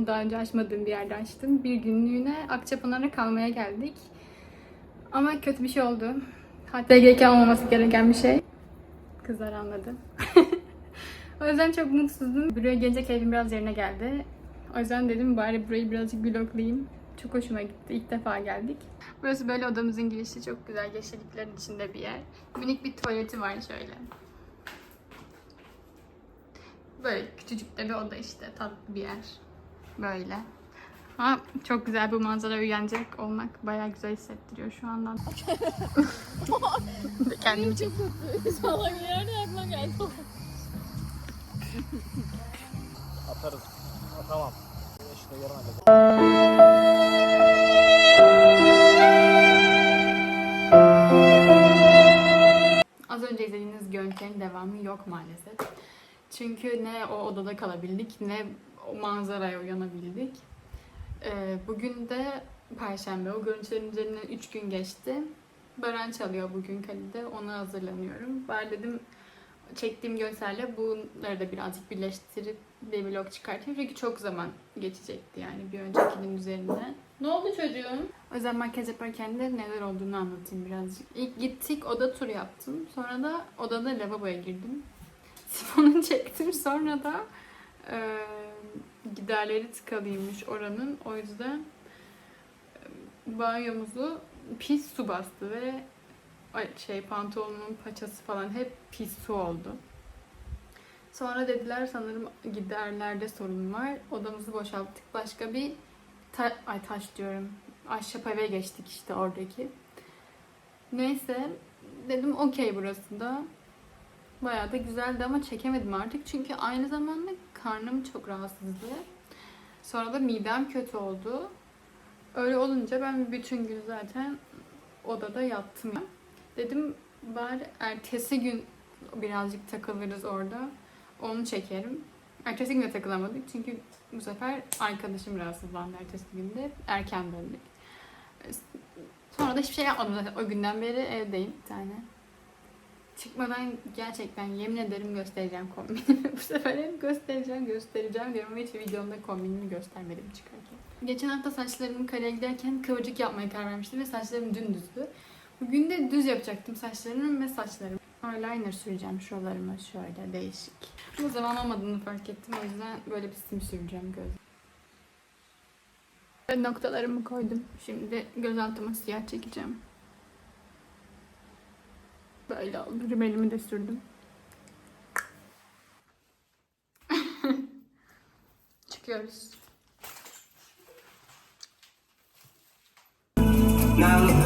odamı daha önce açmadığım bir yerde açtım. Bir günlüğüne Akçapınar'a kalmaya geldik. Ama kötü bir şey oldu. Hatta gereken olmaması gereken bir şey. Kızlar anladı. o yüzden çok mutsuzdum. Buraya gelince keyfim biraz yerine geldi. O yüzden dedim bari burayı birazcık vloglayayım. Çok hoşuma gitti. İlk defa geldik. Burası böyle odamızın girişi. Çok güzel yeşilliklerin içinde bir yer. Minik bir tuvaleti var şöyle. Böyle küçücük de bir oda işte. Tatlı bir yer. Böyle. Ama çok güzel bu manzara uyanacak olmak bayağı güzel hissettiriyor şu andan. Kendimi çok Salak nerede aklıma geldi? Atarız. Ha, tamam. İşte yarın hallederiz. Az önce izlediğiniz görüntülerin devamı yok maalesef. Çünkü ne o odada kalabildik ne o manzaraya uyanabildik. Ee, bugün de Perşembe. O görüntülerin üzerinden 3 gün geçti. Baran çalıyor bugün kalede. Ona hazırlanıyorum. Ben dedim çektiğim görsel'le bunları da birazcık birleştirip bir vlog çıkartayım. Çünkü çok zaman geçecekti yani bir öncekinin üzerinden. Ne oldu çocuğum? O yüzden makyaj yaparken de neler olduğunu anlatayım birazcık. İlk gittik oda turu yaptım. Sonra da odada lavaboya girdim. Sifonu çektim. Sonra da e, giderleri tıkalıymış oranın. O yüzden e, banyomuzu pis su bastı ve şey pantolonumun paçası falan hep pis su oldu. Sonra dediler sanırım giderlerde sorun var. Odamızı boşalttık. Başka bir ta- ay taş diyorum. Ahşap eve geçtik işte oradaki. Neyse dedim okey burası da. Bayağı da güzeldi ama çekemedim artık. Çünkü aynı zamanda karnım çok rahatsızdı. Sonra da midem kötü oldu. Öyle olunca ben bütün gün zaten odada yattım. Dedim bari ertesi gün birazcık takılırız orada. Onu çekerim. Ertesi gün de takılamadık çünkü bu sefer arkadaşım rahatsızlandı ertesi günde. Erken döndük. Sonra da hiçbir şey yapmadım zaten. O günden beri evdeyim bir tane. Çıkmadan gerçekten yemin ederim göstereceğim kombinimi. bu sefer hep göstereceğim göstereceğim diyorum ama hiç videomda kombinimi göstermedim çıkarken. Geçen hafta saçlarımı kareye giderken kıvırcık yapmaya karar vermiştim ve saçlarım dümdüzdü. Bugün de düz yapacaktım saçlarımı ve saçlarımı. Eyeliner süreceğim şuralarıma şöyle değişik. Bu zaman olmadığını fark ettim o yüzden böyle bir sim süreceğim göz. Ve Noktalarımı koydum. Şimdi göz altıma siyah çekeceğim. Böyle oldu. Rimelimi de sürdüm. Çıkıyoruz. Now.